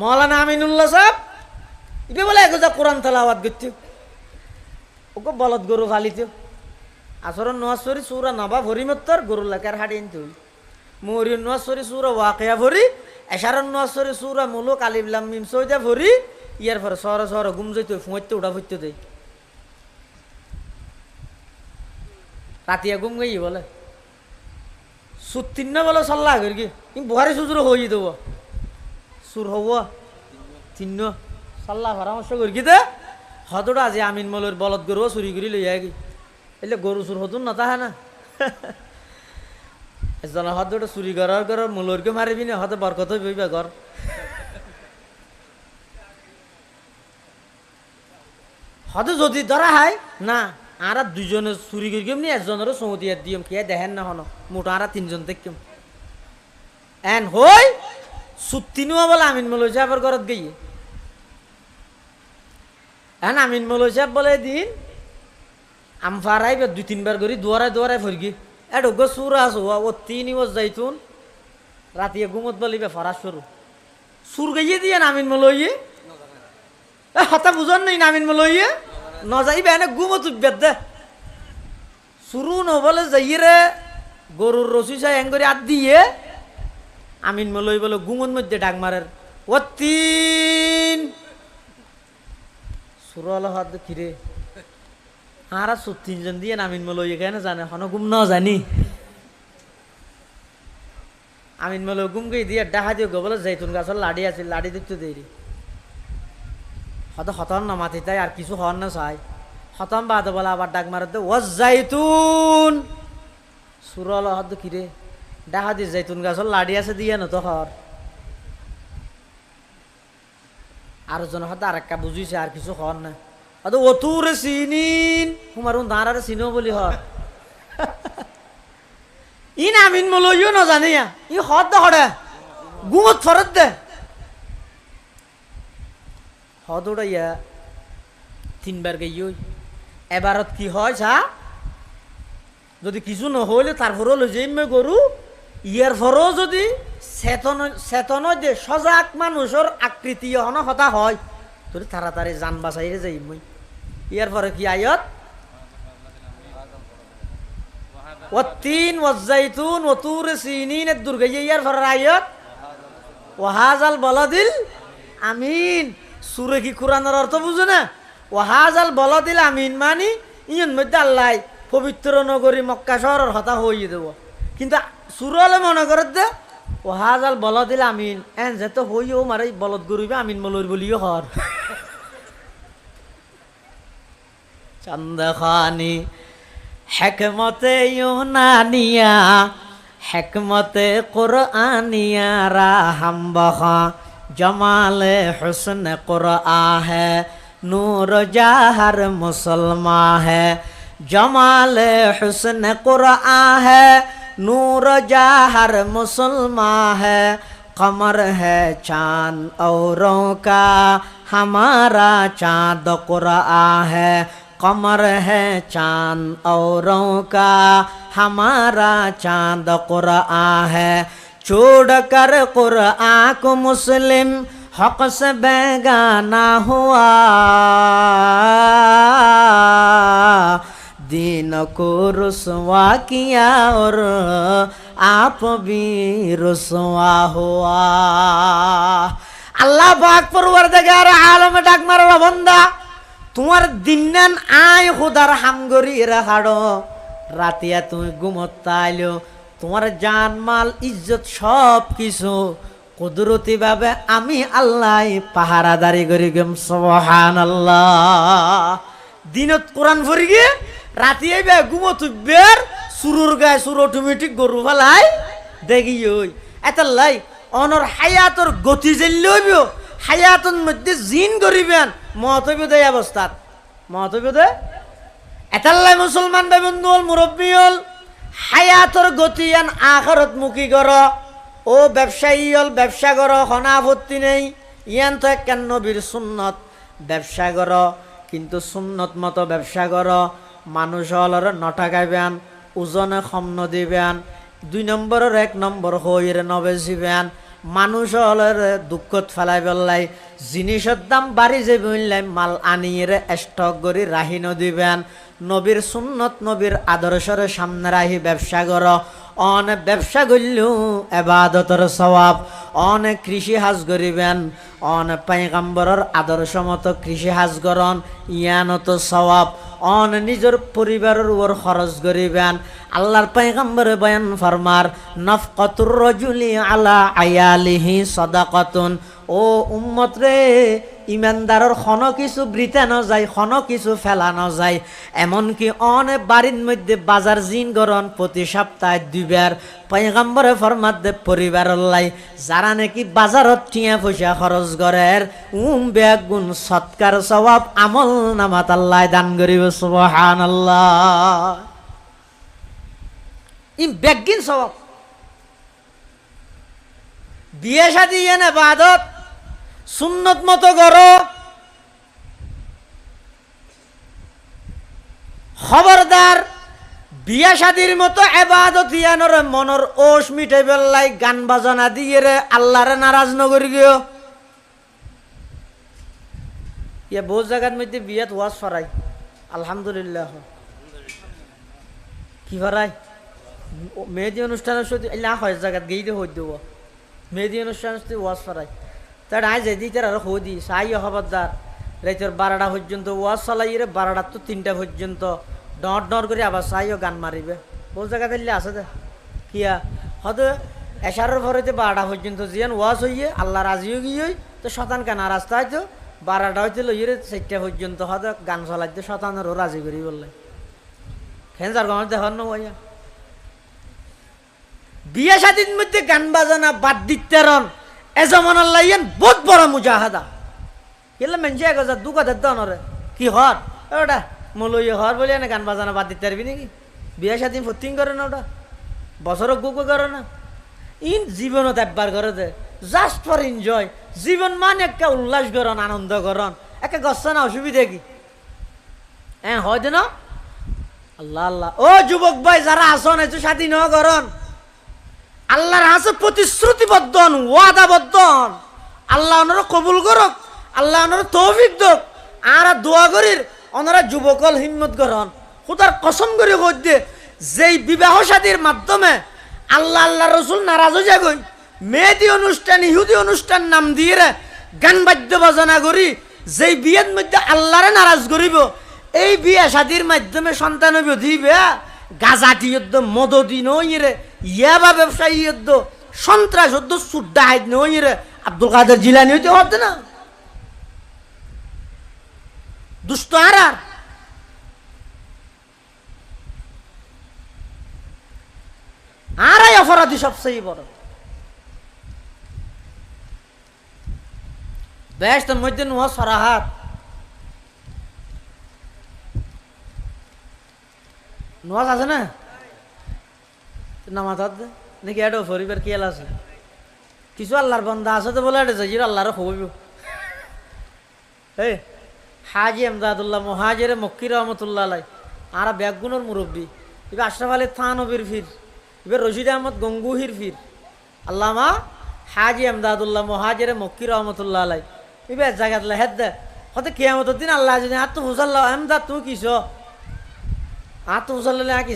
মৌলানা আমিনুল্লাহ সাহেব, ইবে বলে একজা কোরআন তালাওয়াত করতে। ওকে বলদ গরু ফালিত। আসরন নোয়াশরি সুরা নবা ভরি মত্তর গরু লাকার হাড়ি আনতে হই মরিয়ন নোয়াশরি সুরা ওয়াকিয়া ভরি এশারন নোয়াশরি সুরা মুলুক আলিবলাম মিম সৈদা ভরি, ইয়ার পরে সর সর গুম যাইতে ফুঁয়াইতে উঠা ফুটতে দেয় রাতিয়া গুম গাই বলে। সুত্তিন্ন বলে সাল্লাহ করি কি? বুহারি সুজুর হয়ে দেব। সুর হব। তিন্ন সাল্লাহ পরামর্শ করি। কি দে হতটা আজি আমিন মলের বলদ গরু চুরি করে লই আগে এলে গরু চুর হতুন না তাহা না। এজন হতটা চুরি করার করার মূলরকে মারিবি না হতে বরকত হইবা ঘর হতে যদি ধরা হয় না আর দুজনে চুরি করি কেমনি একজনেরও চৌদিয়ার দিম কে দেখেন না হন, মোটা আর তিনজন দেখম এন হই সুত্তিনুয়া বলে আমিন মলয় সাহেবের ঘরত গিয়ে এন আমিন মলয় সাহেব বলে দিন আম ফারাই দুই তিনবার করি দুয়ারাই দুয়ারাই ফরগি। এড গো সুর আছো ও তিন ইবস যাইতুন, রাতিয়ে ঘুমত বলিবে ফরাস সরু সুর গাইয়ে দিয়ে নামিন মলইয়ে এ হতা বুঝন নাই নামিন মলইয়ে নজাইবে এনে ঘুমত উঠবে দে। শুরু নবলে যাইয়ে গরুর রসি চাই এং করে আদ দিয়ে আমিন মলই বলে, গুমন মধ্যে ডাক মারের। ও তিন সুরল হাত কিরে। আর সব তিনজন দিয়ে নামিন মলই এখানে জানে হন গুম ন জানি। আমিন মলই গুম গই দিয়ে ডাহা দিয়ে গোবলে জৈতুন গাছের লাড়ি আছে লাড়ি দেখতে দেরি হয়তো হতন না মাতি তাই, আর কিছু হন না চাই। হতম বাদ বলা আবার ডাক মারতে ও জাইতুন সুরল হদ কিরে। ডাহা দিয়ে জৈতুন গাছের লাড়ি আছে দিয়ে না তো হর আর জন হয়তো আর একটা বুঝিছে আর কিছু হন না হয়তো অতুরে চিনিন হুমারুন দাঁড়ারে চিনো বলি হর ই নামিন মলইও নজানিয়া ই হদ দে হরে গুমত ফরত দে। হদ উড়াইয়া তিনবার গেই এবারত কি হয় চা? যদি কিছু নহলে তারপরেও লই যাইম গরু ইয়ার পরেও যদি চেতন চেতন দে সজাগ মানুষের আকৃতি হন হতা হয় তোর তাড়াতাড়ি যান বাঁচাইরে যাই মই। ইয়ার পরে কি আয়ত? ওয়াত্তিন ওয়াজ্জাইতুন ওয়াতুর সিনিন দুর্গাইয়া ইয়ার পরে আয়ত? ওয়াহাজাল বলদিল, আমিন। সুরে কি কোরআনের অর্থ বুঝো না? ওয়াহাজাল বলদিল, আমিন মানি, ইয়ন মধ্যে আল্লাহ পবিত্র নগরী মক্কা শহরের হতা হইয়ে দেব কিন্তু সুরলে মনে করে দে ওহাজাল বলদিল আমিন, এন যেতে হইও মারে বলদ গরিবে আমিন মলর বলিও হর চন্দখানি হেকমতে ইউনানিয়া, হেকমতে কোরআনিয়া রাহাম বহা জমালে হুসন কোরআ হে নূর জাহর মুসলমা হে জমালে হুসন কোরআ হে نور جاہر مسلمان ہے، قمر ہے چاند اوروں کا، ہمارا چاند قرآن ہے، قمر ہے چاند اوروں کا، ہمارا چاند قرآن ہے۔ چھوڑ کر قرآن کو مسلم حق سے بیگانہ ہوا۔ को रुसवा किया और आप भी रुसवा हुआ আল্লাহ পাক পরওয়ারদিগার আলমে ডাক মারো বন্দা তোমার দিনান আয় খুদার হামগরি রাখাড়ো রাতিয়া তুমি ঘুমত তাইলো তোমার জান মাল ইজ্জত সব কিছু কুদরতি ভাবে আমি আল্লাহ পাহারাদারি করি গেম সুবহান আল্লাহ দিনত কোরআন ভরি গিয়ে রাতি আইবে ঘুমত বের, সুরুর গায়ে সুর অটোমেটিক গরু ফেলাই, দেখি ওই। এত লাই, অনর হায়াতর গতি জেললে হইব, হায়াতর মধ্যে জিন করিবেন মত হইব দেয় অবস্থাত মত হইব দে এতাল্লাই মুসলমান ভাই বন্ধু হল, মুরব্বী হল, হায়াতর গতি আন আখরত মুখী কর। ও ব্যবসায়ী হল, ব্যবসা কর হনাপত্তি নেই। ইয়ান তো কেন নবীর সুন্নত, ব্যবসা কর। কিন্তু সুন্নত মতো ব্যবসা কর। মানুষ হলর নটাকাইবেন ওজনে সম্ন দিবেন দুই নম্বরের এক নম্বর হইরে নবেছিবেন মানুষ হলের দুঃখত ফেলাই বললাই জিনিসের দাম বাড়ি যে বললাই মাল আনিয়ে স্টক করে রাহিন দিবেন নবীর সুন্নত নবীর আদর্শরে সামনে রাহি ব্যবসা কর অন ব্যবসা করলেও এবাদতর স্বভাব অনেক কৃষি হাজ করিবেন অন পাইগাম্বরের আদর্শ মতো কৃষি হাজ করন ইয়ানত স্বভাব অন নিজের পরিবারের উপর খরচ করিবেন আল্লাহর পাইগাম্বরে বয়ান ফরমার, নফকতুর রজুলি আলা আয়ালিহি সদাকতুন। ও উম্মত রে ইমানদারর খন কিছু বৃতে যায় খন কিছু ফেলানো যায় এমনকি অনেক বাড়ির মধ্যে বাজার জিন গরন প্রতি সপ্তাহে দুইবার পয়গাম্বরে ফরমাত দে পরিবারের লাই। যারা নাকি বাজারত টিয়া পয়সা খরচ করে উম বেগ গুণ সৎকার স্বভাব আমল নামাত আল্লাহ দান করিব সুবহান আল্লাহ ই বেগিন স্বভাব বিয়ে শাদি এনে বাদত সুন্নত মতো করো। খবরদার, বিয়া শাদির মতো এবাদত ইয়ানোর মনর ওষ মিটে বেল্লাই গান বাজনা দিয়ে রে আল্লাহরে নারাজ নগরি গিয়ে। ইয়ে বহু জায়গার মধ্যে বিয়াত ওয়াজ ফরাই। আলহামদুলিল্লাহ। কি ফরাই? মেহেদি অনুষ্ঠানের সাথে এলা হয় জায়গাত গেই দিয়ে হই দেব। মেহেদি অনুষ্ঠানের সাথে ওয়াজ ফরাই। তার আয় যাই দিই তার আরও হদি সাই খবরদার রাইতের বারোটা পর্যন্ত ওয়াজ চালাই রে বারোটার তো তিনটা পর্যন্ত। ডর ডর করে আবার সাইও গান মারিবে। বহু জায়গা দিল্লি আছে দে। কিয়া হয়তো এশারের ভরেতে বারোটা পর্যন্ত জিয়ান ওয়াজ হইয়ে, আল্লাহ রাজিও গিয়ে তো শতান কেনা রাস্তায় তো বারোটা হইতে লইয়ে রে চারটা পর্যন্ত হয়তো গান চলাইতে শতানেরও রাজি করি বললে। খেঞ্জার গমত দেখার নয়া বিয়ে শাদির মধ্যে গান বাজানা বাদ দিতে রন। এজমান আল্লাহ ইয়ান বহুত বড় মুজাহাদা। কেলে মেনছে এক হাজার দু কাদের দনরে কি হর? ওটা মলই হর বলে না গান বাজানা বাদ দিতে পারবি নাকি? বিয়ে শাদি ফতিং করে না ওটা? বছরও গুকো করে না? ইন জীবনত একবার করে দে। Just for enjoy. জীবন মানে একটা উল্লাস করন আনন্দ করন একে গছ না অসুবিধা কি? হ্যাঁ হয় না? আল্লাহ আল্লাহ। ও যুবক ভাই, যারা আসন একটু স্বাধীন করন আল্লাহর হাসে প্রতিশ্রুতিবদ্ধ হন, ওয়াদাবদ্ধ হন। আল্লাহ ওনারা কবুল করক আল্লাহ ওনারা তৌফিক দক আর দোয়া করির ওনারা যুবকল হিম্মত করন খুদার কসম করে কইতে যেই বিবাহ শাদীর মাধ্যমে আল্লাহ আল্লাহ রসুল নারাজ হয়ে যাগই মেয়েদি অনুষ্ঠান ইহুদি অনুষ্ঠান নাম দিয়ে গান বাদ্য বাজনা করি যেই বিয়ের মধ্যে আল্লাহরে নারাজ করিব এই বিয়ে শাদীর মাধ্যমে সন্তান দিবে গাজাটি যুদ্ধ মদদি নইরে ইয়াবা ব্যবসায়ী যুদ্ধ সন্ত্রাস যুদ্ধ সুদ্দা হাইদ নইরে আব্দুল কাদের জিলানি হইতে হতে না। দুষ্ট আর আর। আরাই অপরাধী সবচেয়ে বড়। বেশ মধ্যে নোয়া সরাহাত। নোয়াজ আছে না? নামাজ হাত দে নাকি এটা পরিবার কি আছে কিছু আল্লাহর বন্ধা আছে তো বলে এটা যাই আল্লাহর হইব এই, হাজি আমদাদুল্লাহ, মহাজের মক্কি রহমতুল্লাহ আলাই, আর ব্যাগুনের মুরব্বী। এবার আশরাফ আলী থানবির ফির, এবার রশিদ আহমদ গঙ্গুহির ফির। আল্লামা হাজি আমদাদুল্লাহ, মহাজের মক্কি রহমতুল্লাহ আলাই। এবার জায়গাত হেদ দে, হতে কেয়ামতের দিন আল্লাহ যদি হাত তো হুসাল্লাহ আহমদাদ তুমি কিস? আর তো হুসাল্লাহ আর কি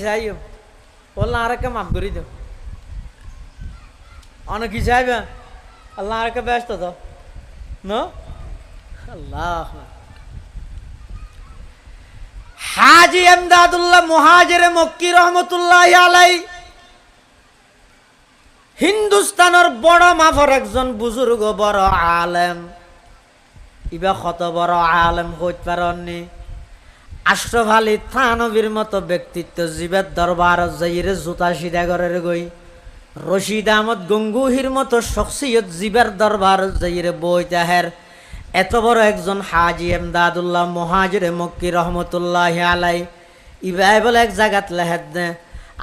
বললাম আর মাফ করে দিও অনেক কি চাইবে আল্লাহ আর ব্যস্ত তো ন? আল্লাহ হাজি এমদাদুল্লাহ মুহাজির মক্কি রহমতুল্লাহ আলাই হিন্দুস্তানের বড় মাফর একজন বুজুর্গ, বড় আলেম। ইবা কত বড় আলেম হইতে পারেননি? আশরফ আলী থানবীর মতো ব্যক্তিত্ব জীবের দরবার যাইরে জুতা সিধা করে গই। রশিদ আহমদ গঙ্গুহির মতো শখসিয়ত জীবের দরবার যাইরে বই তাহের। এত বড় একজন হাজি এমদাদুল্লাহ মহাজিরে মক্কি রহমতুল্লাহ আলাই। ইবাই বলে এক জায়গাত লেহেদ দে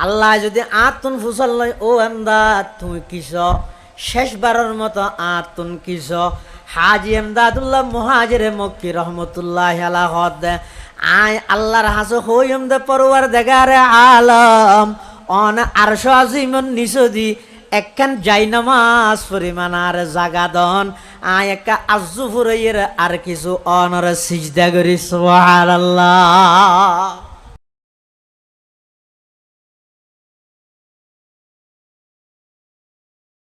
আল্লাহ যদি আতুন ফুসল ও এমদাদ তুমি কিস? শেষবারের মতো আতুন কিস? হাজি এমদাদুল্লাহ মহাজিরে মক্কি রহমতুল্লাহ আলাহ দে আয় আল্লাহর হাসো হইম দে পরোয়ার দেগারে আলম। অন আরশ আজিমন নিসদি, একখান যাই নামাজ পরিমাণ আর জাগাদন আয় একা আজু ফুরাইয়ের আর কিছু অনর সিজদা করি, সুবহানাল্লাহ।